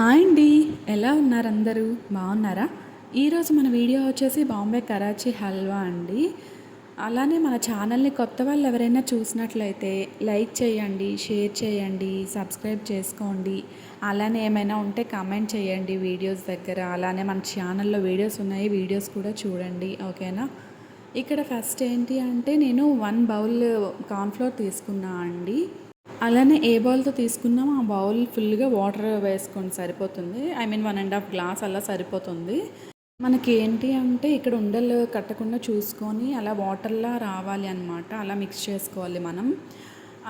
Hi అండి. ఎలా ఉన్నారు అందరూ బాగున్నారా? ఈరోజు మన వీడియో వచ్చేసి బాంబే కరాచీ హల్వా అండి. అలానే మన ఛానల్ని కొత్త వాళ్ళు ఎవరైనా చూసినట్లయితే లైక్ చేయండి షేర్ చేయండి సబ్స్క్రైబ్ చేసుకోండి. అలానే ఏమైనా ఉంటే కామెంట్ చేయండి వీడియోస్ దగ్గర. అలానే మన ఛానల్లో వీడియోస్ ఉన్నాయి వీడియోస్ కూడా చూడండి. ఓకేనా? ఇక్కడ ఫస్ట్ ఏంటి అంటే నేను వన్ బౌల్ కార్న్ఫ్లోర్ తీసుకున్నా అండి. అలానే ఏ బౌల్తో తీసుకున్నామో ఆ బౌల్ ఫుల్గా వాటర్ వేసుకొని సరిపోతుంది. I mean one and half glass అలా సరిపోతుంది. మనకి ఏంటి అంటే ఇక్కడ ఉండలు కట్టకుండా చూసుకొని అలా వాటర్లా రావాలి అనమాట అలా మిక్స్ చేసుకోవాలి మనం.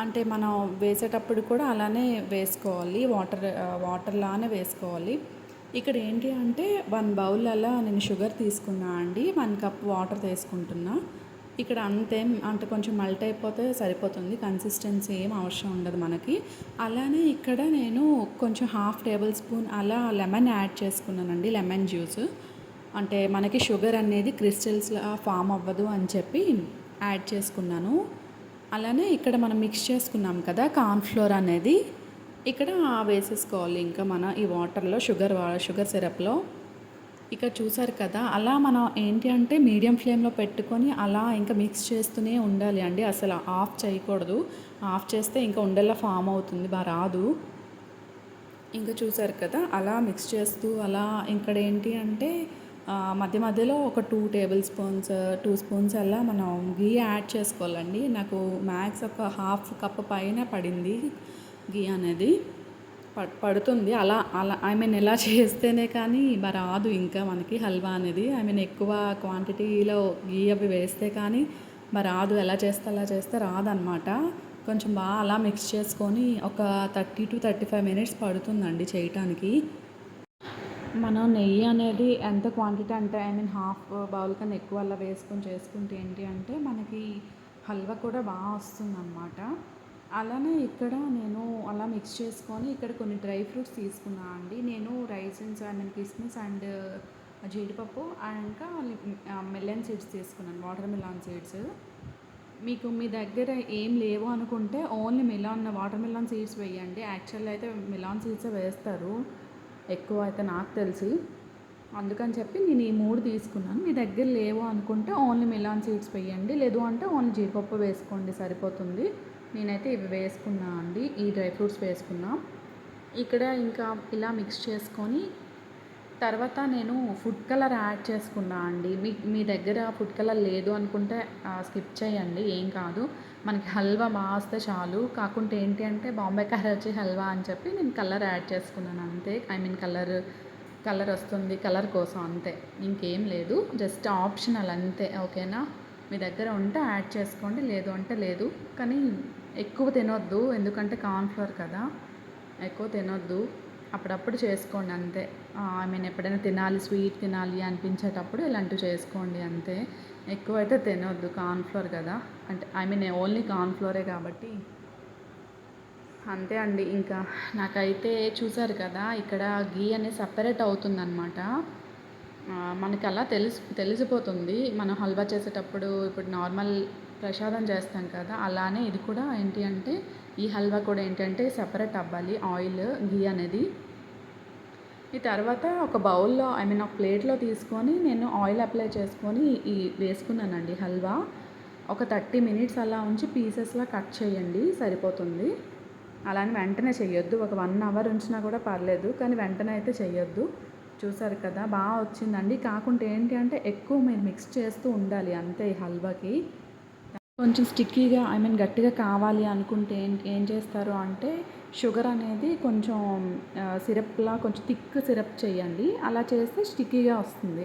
అంటే మనం వేసేటప్పుడు కూడా అలానే వేసుకోవాలి. వాటర్ వాటర్లానే వేసుకోవాలి. ఇక్కడ ఏంటి అంటే వన్ బౌల్ అలా నేను షుగర్ తీసుకున్నా అండి. వన్ కప్ వాటర్ తీసుకుంటున్నా. ఇక్కడ అంతేం అంటే కొంచెం మల్ట్ అయిపోతే సరిపోతుంది. కన్సిస్టెన్సీ ఏం అవసరం ఉండదు మనకి. అలానే ఇక్కడ నేను కొంచెం హాఫ్ టేబుల్ స్పూన్ అలా లెమన్ యాడ్ చేసుకున్నానండి లెమన్ జ్యూస్ అంటే మనకి షుగర్ అనేది క్రిస్టల్స్లా ఫామ్ అవ్వదు అని చెప్పి యాడ్ చేసుకున్నాను. అలానే ఇక్కడ మనం మిక్స్ చేసుకున్నాం కదా కార్న్ఫ్లోర్ అనేది. ఇక్కడ వేసేసుకోవాలి ఇంకా మన ఈ వాటర్లో షుగర్ షుగర్ సిరప్లో ఇక చూసారు కదా అలా మనం ఏంటి అంటే మీడియం ఫ్లేమ్లో పెట్టుకొని అలా ఇంకా మిక్స్ చేస్తూనే ఉండాలి అండి. అసలు ఆఫ్ చేయకూడదు. ఆఫ్ చేస్తే ఇంకా ఉండల్లా ఫామ్ అవుతుంది బాగా రాదు. ఇంకా చూసారు కదా అలా మిక్స్ చేస్తూ అలా ఇక్కడ ఏంటి అంటే మధ్య మధ్యలో ఒక two tablespoons two spoons అలా మనం గీ యాడ్ చేసుకోవాలండి. నాకు మ్యాక్స్ ఒక హాఫ్ కప్ పైన పడింది గీ అనేది. పడుతుంది. అలా అలా ఐ మీన్ ఎలా చేస్తేనే కానీ రాదు ఇంకా మనకి హల్వా అనేది. ఐ మీన్ ఎక్కువ క్వాంటిటీలో గీ అవి వేస్తే కానీ రాదు. ఎలా చేస్తే అలా చేస్తే రాదనమాట కొంచెం బాగా అలా మిక్స్ చేసుకొని ఒక thirty to thirty five minutes పడుతుందండి చేయటానికి. మనం నెయ్యి అనేది ఎంత క్వాంటిటీ అంటే ఐ మీన్ హాఫ్ బౌల్ కన్నా ఎక్కువ అలా వేసుకొని చేసుకుంటే ఏంటి అంటే మనకి హల్వా కూడా బాగా వస్తుంది అలానే ఇక్కడ నేను అలా మిక్స్ చేసుకొని ఇక్కడ కొన్ని డ్రై ఫ్రూట్స్ తీసుకున్నా అండి. నేను రైసిన్స్ అండ్ కిస్మిస్ అండ్ జీడిపప్పు ఇంకా మెలన్ సీడ్స్ తీసుకున్నాను వాటర్ మిలాన్ సీడ్స్ మీకు మీ దగ్గర ఏం లేవు అనుకుంటే only melon watermelon seeds వేయండి యాక్చువల్లీ అయితే మిలాన్ సీడ్స్ వేస్తారు. ఎక్కువ అయితే నాకు తెలిసి. అందుకని చెప్పి నేను ఈ మూడు తీసుకున్నాను. మీ దగ్గర లేవు అనుకుంటే ఓన్లీ మిలాన్ సీడ్స్ వేయండి. లేదు అంటే ఓన్లీ జీడిపప్పు వేసుకోండి సరిపోతుంది. నేనైతే ఇవి వేసుకున్నా అండి. ఈ డ్రై ఫ్రూట్స్ వేసుకున్నా. ఇక్కడ ఇంకా ఇలా మిక్స్ చేసుకొని తర్వాత నేను ఫుడ్ కలర్ యాడ్ చేసుకున్నా అండి. మీ మీ దగ్గర ఫుడ్ కలర్ లేదు అనుకుంటే స్కిప్ చేయండి. ఏం కాదు. మనకి హల్వా మాస్తే చాలు. కాకుంటే ఏంటి అంటే బాంబే కరాచీ హల్వా అని చెప్పి నేను కలర్ యాడ్ చేసుకున్నాను అంతే. ఐ మీన్ కలర్ కలర్ వస్తుంది. కలర్ కోసం అంతే. ఇంకేం లేదు. జస్ట్ ఆప్షనల్ అంతే. ఓకేనా? మీ దగ్గర ఉంటే యాడ్ చేసుకోండి. లేదు అంటే లేదు. కానీ ఎక్కువ తినొద్దు ఎందుకంటే కార్న్ఫ్లోర్ కదా. ఎక్కువ తినొద్దు. అప్పుడప్పుడు చేసుకోండి అంతే. ఐ మీన్ ఎప్పుడైనా తినాలి స్వీట్ తినాలి అనిపించేటప్పుడు ఇలాంటివి చేసుకోండి అంతే. ఎక్కువ అయితే తినొద్దు కార్న్ఫ్లోర్ కదా. అంటే ఐ మీన్ ఓన్లీ కార్న్ఫ్లోరే కాబట్టి. అంతే అండి ఇంకా. నాకైతే చూసారు కదా ఇక్కడ గీ అనేది సపరేట్ అవుతుందన్నమాట. మనకి అలా తెలిసి తెలిసిపోతుంది. మనం హల్వా చేసేటప్పుడు ఇప్పుడు నార్మల్ ప్రసాదం చేస్తాం కదా అలానే ఇది కూడా ఏంటి అంటే ఈ హల్వా కూడా ఏంటంటే సపరేట్ అవ్వాలి. ఆయిల్ గీ అనేది. ఈ తర్వాత ఒక బౌల్లో ఐ మీన్ ఒక ప్లేట్లో తీసుకొని నేను ఆయిల్ అప్లై చేసుకొని ఈ వేసుకున్నానండి హల్వా. ఒక థర్టీ మినిట్స్ అలా ఉంచి పీసెస్లా కట్ చేయండి సరిపోతుంది. అలానే వెంటనే చేయొద్దు ఒక వన్ అవర్ ఉంచినా కూడా పర్లేదు కానీ వెంటనే అయితే చేయొద్దు చూసారు కదా బాగా వచ్చిందండి. కాకుంటే ఏంటి అంటే ఎక్కువ మీరు మిక్స్ చేస్తూ ఉండాలి అంతే ఈ హల్వాకి. కొంచెం స్టిక్కీగా ఐ మీన్ గట్టిగా కావాలి అనుకుంటే ఏం ఏం చేస్తారు అంటే షుగర్ అనేది కొంచెం సిరప్లా కొంచెం థిక్ సిరప్ చేయండి. అలా చేస్తే స్టిక్కీగా వస్తుంది.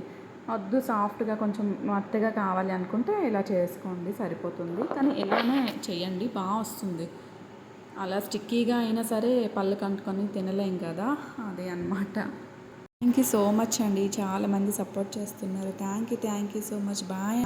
వద్దు సాఫ్ట్గా కొంచెం మత్తగా కావాలి అనుకుంటే ఇలా చేసుకోండి సరిపోతుంది. కానీ ఇలానే చేయండి బాగా వస్తుంది. అలా స్టిక్కీగా అయినా సరే పళ్ళు కంటుకొని తినలేం కదా అదే అనమాట థ్యాంక్ యూ సో మచ్ అండి. చాలామంది సపోర్ట్ చేస్తున్నారు. Thank you thank you so much bye